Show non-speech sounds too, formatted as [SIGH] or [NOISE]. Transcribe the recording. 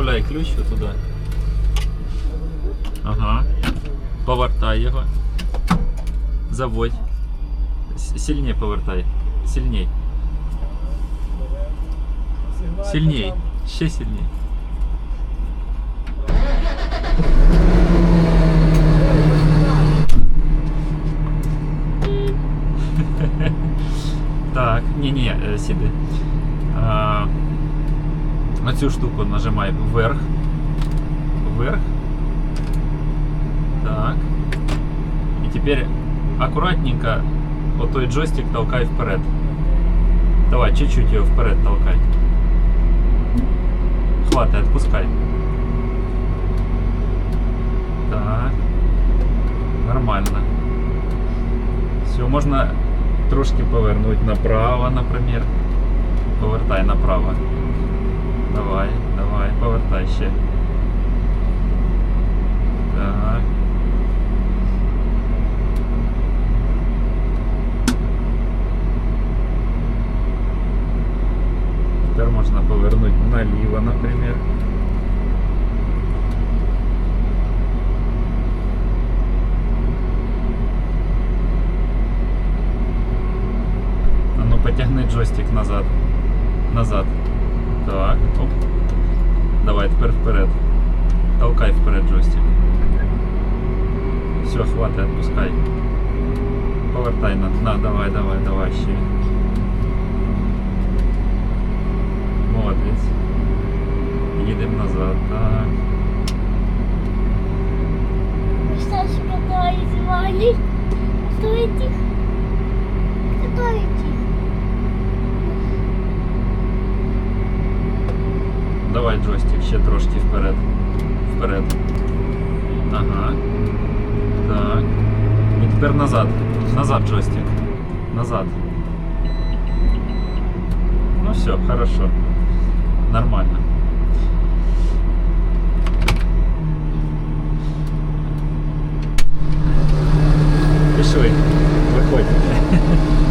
Вставляй ключ туди. Ага. Повертай його. Заводь. С- Сильнее повертай. Сильней. Сильней. Ще сильней. [LAUGHS] Так, ні-ні, е, сіди. На цю штуку нажимай вверх. Вверх. Так. И теперь аккуратненько вот той джойстик толкай вперед. Давай, чуть-чуть ее вперед толкай. Хватай, отпускай. Так. Нормально. Все, можно трошки повернуть направо, например. Повертай направо. Давай, давай, повертай ще. Так. Тепер можна повернути наліво, наприклад. А ну потягни джойстик назад. Назад. Так. Оп. Давай, тепер вперед. Толкай вперед джойстик. Все, хватит, отпускай. Повертай на, на, давай, давай, давай ще. Молодець. Їдемо назад, так. Представь, которые звали. Стойте. Стойте. Давай джойстик ще трошки вперед. Вперед. Ага. Так. І тепер назад. Назад джойстик. Назад. Ну все, хорошо. Нормально. Пішли. Виходь. [LAUGHS]